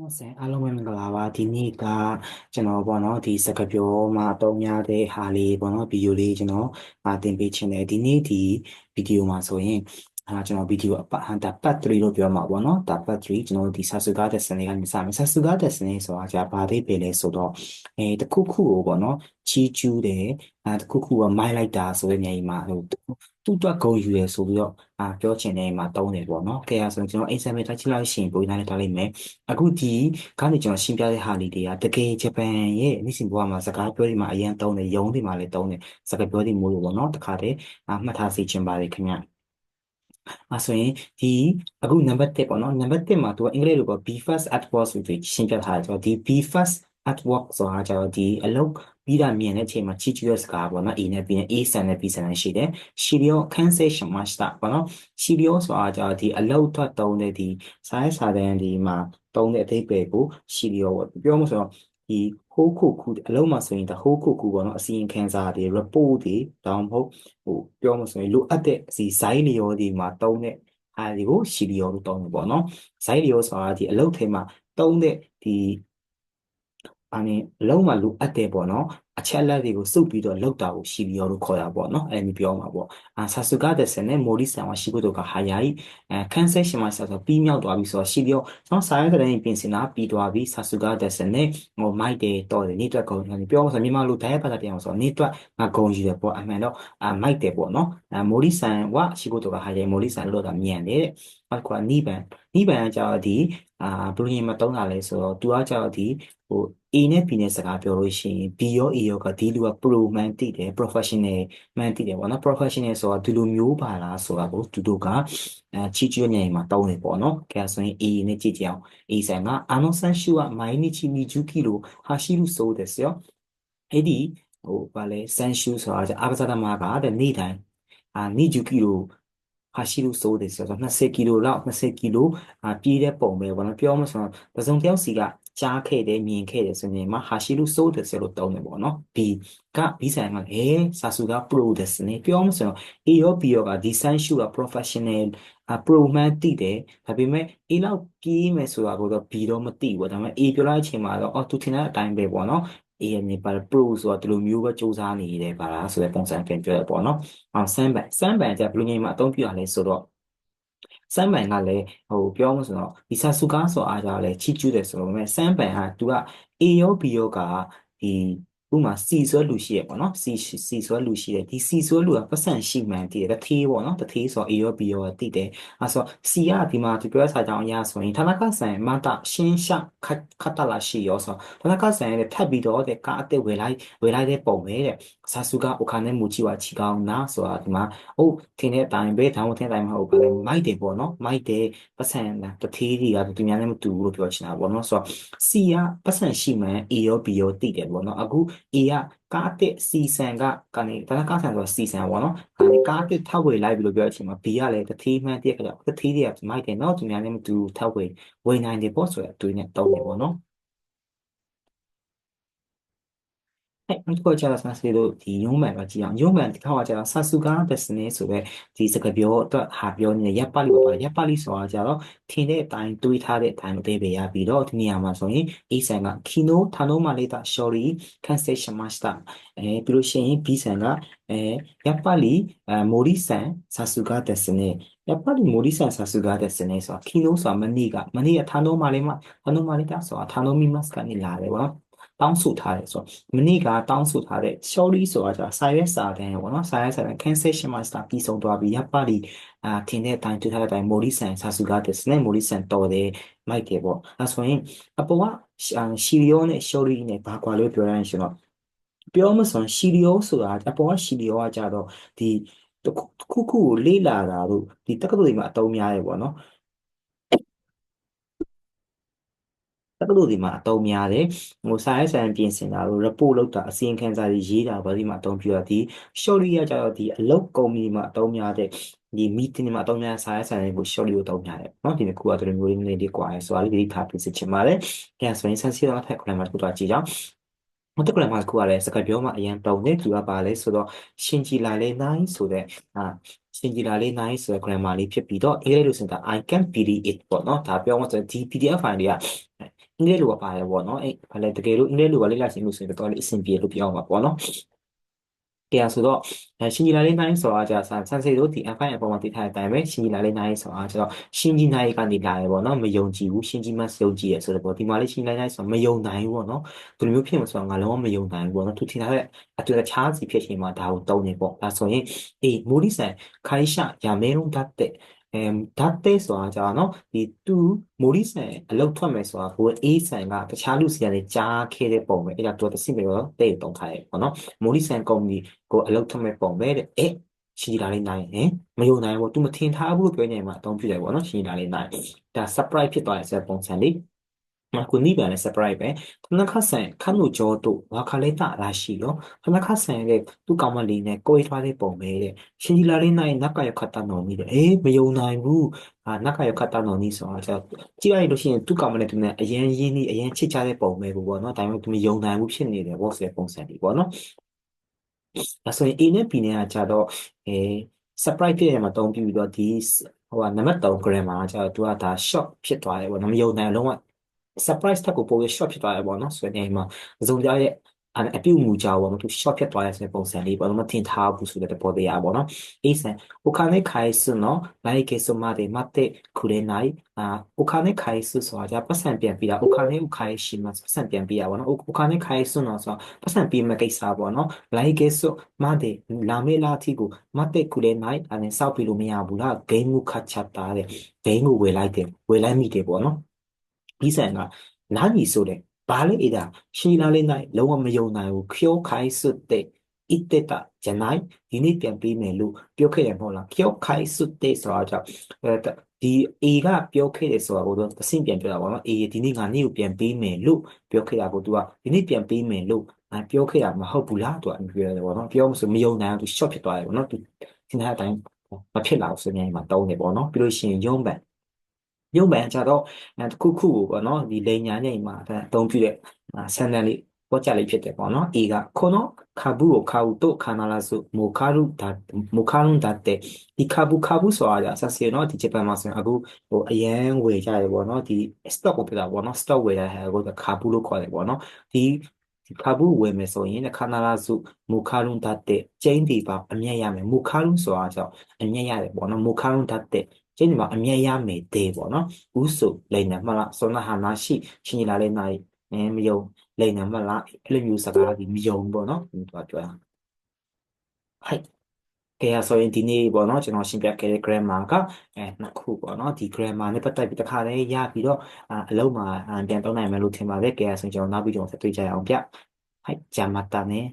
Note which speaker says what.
Speaker 1: မဆန်အားလုံးပဲမင်္ဂလာပါဒီနေ့ကကျွန်တော်ပေါ့နော်ဒီစကားပြောမှာအသုံးရတဲ့ဟာလေးပေါ့နော်ဗီဒီယိုလေးကျွန်တော်အာတင်ပေးချင်တယ်ဒီနေ့ဒီဗီဒီယိုမှာဆိုရင်အာကျွန်တော်ဗီဒီယိုအပတ်ဟန်တာပတ်3လို့ပြောမှာပေါ့နော်တာပတ်3ကျွန်တော်ဒီဆာဆူဂါတက်စနေကနေစမယ်ဆာဆူဂါတက်စနေဆိုတာじゃဘာသေးပဲလဲဆိုတော့အဲတခုခုကိုပေါ့နော်ချီကျူးတယ်အဲတခုခုကမိုက်လိုက်တာဆိုတဲ့နေရာမှာဟို သူ့အတွက်ဂုဏ်ယူရဆိုပြီးတော့အာပြောချင်တဲ့မှာတုံးတယ်ပေါ့နော်ကဲအဲဆိုကျွန်တော်အိမ်ဆမ်ပဲတိုက်ချလိုက်ရှင်ပုံနားနဲ့ထားလိုက်မယ်အခုဒီကနေကျွန်တော်ရှင်းပြတဲ့ဟာလေးတွေကတကယ်ဂျပန်ရဲ့နေ့စဉ်ဘဝမှာစကားပြောဒီမှာအရင်တုံးတယ်ယုံဒီမှာလည်းတုံးတယ်စကားပြောဒီမျိုးလို့ပေါ့နော်တခါတည်းအမှတ်ထားစေချင်ပါတယ်ခင်ဗျအဲဆိုရင်ဒီအခုနံပါတ်1ပေါ့နော်နံပါတ်1မှာသူကအင်္ဂလိပ်လိုပေါ့ be fast at work ဆိုပြီးရှင်းပြထားတယ်ဆိုတော့ဒီ be fast at work ဆိုတာကျတော့ဒီအလုပ်ပြီးတာမြင်တဲ့အချိန်မှာချီချူရဲ့စကားပေါ့နော် A နဲ့ B နဲ့ A ဆန်နဲ့ B ဆန်နဲ့ရှိတယ်ရှီရီယို cancellation မှာしたပေါ့နော်ရှီရီယိုဆိုတာကျတော့ဒီအလုပ်ထွက်တုံးတဲ့ဒီစာရေးစာတန်းဒီမှာတုံးတဲ့အဓိပ္ပာယ်ကိုရှီရီယိုပေါ့ပြောမှဆိုတော့ဒီဟိုးခုခုအလုံးမှာဆိုရင်ဒါဟိုးခုခုပေါ့နော်အစီရင်ခံစာတွေ report တွေဒါမှမဟုတ်ဟိုပြောမှဆိုရင်လိုအပ်တဲ့ဒီ site လျော်ဒီမှာတုံးတဲ့အားဒီကိုရှီလီယောလို့တောင်းတယ်ပေါ့နော်ဇိုင်းလီယောဆိုတာဒီအလုတ်ထဲမှာတုံးတဲ့ဒီ အာနေအလုံးမှာလိုအပ်တယ်ပေါ့နော်အချက်လက်တွေကိုစုပ်ပြီးတော့လောက်တာကိုရှီလီယောလို့ခေါ်တာပေါ့နော်အဲ့ဒီပြောမှာပေါ့အာဆာဆူဂါဒက်ဆန်နဲ့မိုရီဆန်ဝါရှိကိုတို့ကဟာယာဤအဲကန်ဆက်ရှင်မှာဆိုတော့ပြီးမြောက်သွားပြီဆိုတော့ရှီလီယောကျွန်တော်စာရဲတဲ့ပြင်စင်တာပြီးသွားပြီဆာဆူဂါဒက်ဆန်နဲ့ဟိုမိုက်တယ်တော်တယ်နေတွက်ကုန်တယ်ပြောဆိုမြန်မာလိုတိုင်းပတ်တာပြန်အောင်ဆိုတော့နေတွက်ငါဂုံယူတယ်ပေါ့အမှန်တော့အာမိုက်တယ်ပေါ့နော်အာမိုရီဆန်ဝါရှိကိုတို့ကဟာယာမိုရီဆန်လို့တော့မြန်တယ်တဲ့အဲ့ကွာနိဗန်နိဗန်ကကြတော့ဒီအာဘလူးရင်မှာတုံးတာလဲဆိုတော့သူကကြတော့ဒီဟို A နဲ့ B နဲ့စကားပြောလို့ရှိရင် B ရော A ရောကဒီလူက pro man တိတယ် professional man တိတယ်ပေါ့နော် professional ဆိုတာဒီလိုမျိုးပါလားဆိုတာကိုသူတို့ကအဲချီကျွေးနေမှာတောင်းတယ်ပေါ့နော်။ကဲဆိုရင် A နဲ့ကြည့်ကြအောင် A ဆန်ကအာနိုဆန်ရှူကမိုင်းနီချီမီဂျူကီလိုဟာရှိလူဆိုတဲ့ရောအဲ့ဒီဟိုဗာလဲဆန်ရှူဆိုတာအာဘဇာဒမာကတဲ့နေ့တိုင်းအာနီဂျူကီလို ဟာရှိလို့စိုးတယ်ဆိုတော့20ကီလိုလောက်20ကီလိုအာပြေးတဲ့ပုံပဲပေါ့နော်ပြောမှဆိုတော့တစုံတစ်ယောက်စီကကြားခဲ့တယ်မြင်ခဲ့တယ်ဆိုရင်မှာဟာရှိလို့စိုးတယ်ဆိုလို့တုံးတယ်ပေါ့နော် B က B ဆိုင်ကအဲဆာဆူက pro တယ်စနေပြောမှဆိုတော့ A ရော B ရောက design shoe က professional အ pro man တိတယ်ဒါပေမဲ့ A လောက်ပြေးမယ်ဆိုတာကိုတော့ B တော့မသိဘူးဒါပေမဲ့ A ပြောလိုက်တဲ့အချိန်မှာတော့အော်သူထင်တဲ့အတိုင်းပဲပေါ့နော် AMA ပါ Pro ဆိုတာဒီလိုမျိုးပဲစူးစမ်းနေတယ်ပါလားဆိုတဲ့ပုံစံပြန်ပြောရပေါ့နော်။အောင်စမ်းပန်စမ်းပန်ကြဘယ်လိုမျိုးမှအသုံးပြရလဲဆိုတော့စမ်းပန်ကလည်းဟိုပြောမှဆိုတော့ဒီဆာဆူကားဆိုအားကြလည်းချီကျူးတယ်ဆိုတော့မဲ့စမ်းပန်ဟာသူက A ရော B ရောကဒီ ဥမာစီဆွဲလူရှိရပေါ့နော်စီစီဆွဲလူရှိတယ်ဒီစီဆွဲလူကပတ်စံရှိမှန်တည်တယ်တထေးပေါ့နော်တထေးဆိုတော့ A ရော B ရောတည်တယ်အဲဆိုစီကဒီမှာဒီပြောစာကြောင်းအရာဆိုရင်ဌာနကဆိုင်မတာရှင်းရှခတ်ခတ်တလာရှိရောဆိုဌာနကဆိုင်ရဲ့ထပ်ပြီးတော့တဲ့ကအစ်စ်ဝယ်လိုက်ဝယ်လိုက်တဲ့ပုံပဲတဲ့ဆာဆူကအိုခါနဲ့မူချီဝါချီကောင်းနာဆိုတာဒီမှာဟုတ်ထင်းတဲ့အတိုင်းပဲဒါမှမဟုတ်ထင်းတဲ့အတိုင်းမဟုတ်ဘူးမိုက်တယ်ပေါ့နော်မိုက်တယ်ပတ်စံတထေးတွေကသူများနဲ့မတူဘူးလို့ပြောချင်တာပေါ့နော်ဆိုတော့စီကပတ်စံရှိမှန် A ရော B ရောတည်တယ်ပေါ့နော်အခု A ကကားတစ်စီဆန်ကကနေဒါကကားဆန်ဆိုစီဆန်ပေါ့နော်အဲဒီကားတစ်ထောက်ဝေလိုက်ပြီလို့ပြောတဲ့အချိန်မှာ B ကလည်းတတိမှန်တည့်ကြတော့တတိတွေကမိုက်တယ်နော်သူများလည်းမတူထောက်ဝေဝေနိုင်တယ်ပေါ့ဆိုတဲ့အတွေ့နဲ့တုံးတယ်ပေါ့နော် အဲ့ဒီတော့ကျတော့ဆာစီတို့ဒီယုံမှန်တော့ကြည့်အောင်ယုံမှန်ဒီခေါက်ကကျတော့ဆာဆူကာဘက်စနေဆိုပဲဒီစကားပြောအတွက်ဟာပြောနေရပ်ပါလိပါရပ်ပါလိဆိုတာကျတော့ထင်တဲ့အတိုင်းတွေးထားတဲ့အတိုင်းအသေးပဲရပြီးတော့ဒီနေရာမှာဆိုရင်အေးဆန်ကခီနိုထာနိုမာလေးတာ sorry cancel しましたအဲပြီးလို့ရှိရင် B ဆန်ကအဲရပ်ပါလိအဲမိုရီဆန်ဆာဆူကာဘက်စနေやっぱり森さんさすがですね。そう、昨日さ、マニが、マニが頼まれま、頼まれた、そう、頼みますかになれば。 တောင်းဆိုထားတယ်ဆိုတော့မနေ့ကတောင်းဆိုထားတဲ့ sorry ဆိုတာစာရွက်စာတမ်းပေါ့နော်စာရွက်စာတမ်း cancellation မှာစတာပြီးဆုံးသွားပြီရပ်ပါလီအာထင်တဲ့အတိုင်းတွေ့ထားတဲ့အတိုင်းမိုရီဆန်ဆာဆူကတ်စ်နဲ့မိုရီဆန်တော်တယ်မိုက်တယ်ပေါ့အဲဆိုရင်အပေါ်ကရှီရီယောနဲ့ sorry နဲ့ဘာကွာလို့ပြောရရင်ရှင်တော့ပြောမစွန်ရှီရီယောဆိုတာအပေါ်ကရှီရီယောကကြတော့ဒီခုခုကိုလေးလာတာတို့ဒီတက္ကသိုလ်တွေမှာအတုံးများတယ်ပေါ့နော် တက္ကသိုလ်ဒီမှာအသုံးများတယ်ဟိုစာရေးစာပြင်ဆင်တာလို့ report လုပ်တာအစီရင်ခံစာတွေရေးတာဘာဒီမှာအသုံးပြုရဒီ shorty ကကြတော့ဒီအလုပ်ကုမ္ပဏီမှာအသုံးများတဲ့ဒီ meeting မှာအသုံးများစာရေးစာတွေကို shorty ကိုအသုံးများတယ်เนาะဒီခုကတို့မျိုးလေးလေးကွာရဲဆိုတော့ဒီထားပြစစ်ချင်ပါတယ်အဲဆိုရင် sensitive အဖက်ခလိုက်မှာတို့တော့ကြည့်ကြအောင်မတက်ကလည်းမှာခုကလည်းစကားပြောမှအရင်တုံနေသူကပါလဲဆိုတော့ရှင်ကြည်လာလေနိုင်ဆိုတဲ့အာရှင်ကြည်လာလေနိုင်ဆိုတဲ့ grammar လေးဖြစ်ပြီးတော့အင်္ဂလိပ်လိုဆိုတာ I can believe it ပေါ့နော်ဒါပြောမှဆိုဒီ PDF file တွေက အင်္ဂလိပ်လိုပါပါတယ်ပေါ့နော်အဲ့ဘာလဲတကယ်လို့အင်္ဂလိပ်လိုပါလေ့လာချင်လို့ဆိုရင်တော့လေးအဆင်ပြေလို့ပြောအောင်ပါပေါ့နော်ကဲဆိုတော့အဲရှင်ကြီးလာလေးနိုင်ဆိုတာကြာဆန်ဆန်စေတို့ဒီ F5 အပေါ်မှာတည်ထားတဲ့အတိုင်းပဲရှင်ကြီးလာလေးနိုင်ဆိုတာကျတော့ရှင်ကြီးနိုင်ကနေလာရပေါ့နော်မယုံကြည်ဘူးရှင်ကြီးမယုံကြည်ရဆိုတော့ပေါ့ဒီမှာလေးရှင်ကြီးလာနိုင်ဆိုတော့မယုံနိုင်ဘူးပေါ့နော်ဒီလိုမျိုးဖြစ်မှာဆိုတော့ငါလုံးဝမယုံနိုင်ဘူးပေါ့နော်သူထင်ထားတဲ့အတူတခြားစီဖြစ်ချင်မှာဒါကိုတုံးနေပေါ့ဒါဆိုရင်အေးမိုးဒီဆန်ခိုင်းရှာရမဲလုံးတတ်တဲ့ အဲဓာတ်တဲ့ဆိုတာကြာနော်ဒီသူမိုရီဆန်အလောက်ထွက်မယ်ဆိုတာကိုအေးဆန်ကတခြားလူစီကနေကြားခဲ့တဲ့ပုံပဲအဲ့ဒါတော့တစ်စိမရောတဲ့တုံထားရဲပေါ့နော်မိုရီဆန်ကုမ္ပဏီကိုအလောက်ထွက်မဲ့ပုံပဲတဲ့အဲ့ရှိလာလေးနိုင်ဟင်မယုံနိုင်ဘူး तू မထင်ထားဘူးလို့ပြောနေမှာအသုံးပြုတယ်ပေါ့နော်ရှိလာလေးနိုင်ဒါ surprise ဖြစ်သွားတဲ့ဆက်ပုံစံလေး အခုနိဗ္ဗာန်နဲ့ surprise ပဲခဏခဆန်ခဏကြောတို့ဝါခလေးတာလာရှိရောခဏခဆန်ရဲ့သူ့ကောင်မလေးနဲ့ကိုယ်ထွားတဲ့ပုံပဲတဲ့ရှင်ကြီးလာလေးနိုင်နက်ကရခတ်တနော်မိတဲ့အေးမယုံနိုင်ဘူးအာနက်ကရခတ်တနော်နီးဆိုတာကျကြည့်လိုက်လို့ရှိရင်သူ့ကောင်မလေးသူနဲ့အရင်ရင်းနှီးအရင်ချစ်ကြတဲ့ပုံပဲပေါ့နော်ဒါပေမဲ့သူမယုံနိုင်ဘူးဖြစ်နေတယ်ဘော့ဆိုတဲ့ပုံစံလေးပေါ့နော်ဒါဆိုရင် A နဲ့ B နဲ့ကကြတော့အဲ surprise ဖြစ်ရမှာတုံးပြီးတော့ဒီဟိုကနံပါတ်3 grammar ကကြတော့သူကဒါ short ဖြစ်သွားတယ်ပေါ့နော်မယုံနိုင်လုံးဝ surprise တက်ကိုပို့ရ short ဖြစ်သွားရပေါ့နော်ဆိုတော့ဒီမှာဇုံပြရဲ့အပြုတ်မူကြပါမသူ short ဖြစ်သွားရဆိုတဲ့ပုံစံလေးပေါ့နော်မထင်ထားဘူးဆိုတဲ့ပေါ်တရားပေါ့နော်အေးဆန်โอคาနဲ့ခိုင်စွန်းနော်ဘိုင်ကေဆိုမာတဲ့မတ်တဲ့ခူရဲနိုင်အာโอคาနဲ့ခိုင်စွန်းဆိုတာပတ်စံပြန်ပြီးတာโอคาနဲ့ဥခိုင်ရှိမှာပတ်စံပြန်ပြီးတာပေါ့နော်โอคาနဲ့ခိုင်စွန်းတော့ဆိုပတ်စံပြီးမဲ့ကိစ္စပေါ့နော်ဘိုင်ကေဆိုမာတဲ့လာမေလာတီကိုမတ်တဲ့ခူရဲနိုင်အဲ့ဆောက်ပြီးလို့မရဘူးလားဂိမ်းကိုခတ်ချတာတဲ့ဂိမ်းကိုဝယ်လိုက်တယ်ဝယ်လိုက်မိတယ်ပေါ့နော် ပြီးဆန်ကနားကြီးဆိုတဲ့ဘာလဲအဲ့ဒါရှင်းလာလေးနိုင်လုံးဝမယုံနိုင်ဘူးခေါခိုင်းစွတ်တဲ့ဣတေတာဂျနိုင်ဒီနေ့ပြန်ပြီးမယ်လို့ပြောခဲ့တယ်မဟုတ်လားခေါခိုင်းစွတ်တဲ့ဆိုတာကြောင့်ဒီ A ကပြောခဲ့တယ်ဆိုတာကိုတော့အဆင့်ပြန်ပြောတာပေါ့နော် A ဒီနေ့ငါနေ့ကိုပြန်ပြီးမယ်လို့ပြောခဲ့တာကို तू ကဒီနေ့ပြန်ပြီးမယ်လို့ပြောခဲ့တာမဟုတ်ဘူးလား तू ကပြောတယ်ပေါ့နော်ပြောမဆိုမယုံနိုင်ဘူး short ဖြစ်သွားတယ်ပေါ့နော် तू သင်တဲ့အတိုင်းမဖြစ်လာဘူးဆိုရင်မှတုံးတယ်ပေါ့နော်ပြီးလို့ရှိရင်ယုံပန် ညုံမှန်ကြတော့တခုခုကိုပေါ့နော်ဒီလိန်ညာညိတ်မှာအသုံးပြုတဲ့ဆန်တန်လေးပေါ်ကြလေးဖြစ်တယ်ပေါ့နော် A ကခေါနောခါဘူးကိုခါဘူးတို့ခါနာလာစုမိုခါရုဒါမိုခါရုဒါတဲ့ဒီခါဘူးခါဘူးဆိုတာကဆက်စီနော်ဒီဂျပန်မှာဆိုရင်အခုဟိုအရန်ဝယ်ကြတယ်ပေါ့နော်ဒီ stock ကိုပြတာပေါ့နော် stock ဝယ်တာဟာကိုခါဘူးလို့ခေါ်တယ်ပေါ့နော်ဒီဒီခါဘူးဝယ်မယ်ဆိုရင်ခါနာလာစုမိုခါရုဒါတဲ့ကျိန်းဒီပါအမြတ်ရမယ်မိုခါရုဆိုတာကြောင့်အမြတ်ရတယ်ပေါ့နော်မိုခါရုဒါတဲ့ တဲ့ကျင်းဒီပါအမြတ်ရမယ်တဲ့ပေါ့နော်ဥစုလိန်နေမှလားစောနာဟာနာရှိရှင်လာလေးနိုင်အဲမယုံလိန်နေမှလားအဲ့လိုမျိုးစကားဒီမယုံပေါ့နော်ဒီတော့ပြောရအောင်ဟိုက်ကဲဆိုရင်ဒီနေ့ပေါ့နော်ကျွန်တော်ရှင်းပြခဲ့တဲ့ grammar ကအဲနှစ်ခုပေါ့နော်ဒီ grammar နဲ့ပတ်သက်ပြီးတစ်ခါလေးရပြီးတော့အလုံးမှာပြန်တောင်းနိုင်မယ်လို့ထင်ပါတယ်ကဲဆိုရင်ကျွန်တော်နောက်ပြီးတော့ဆက်တွေ့ကြရအောင်ဗျဟိုက်ဂျာမတာနဲ့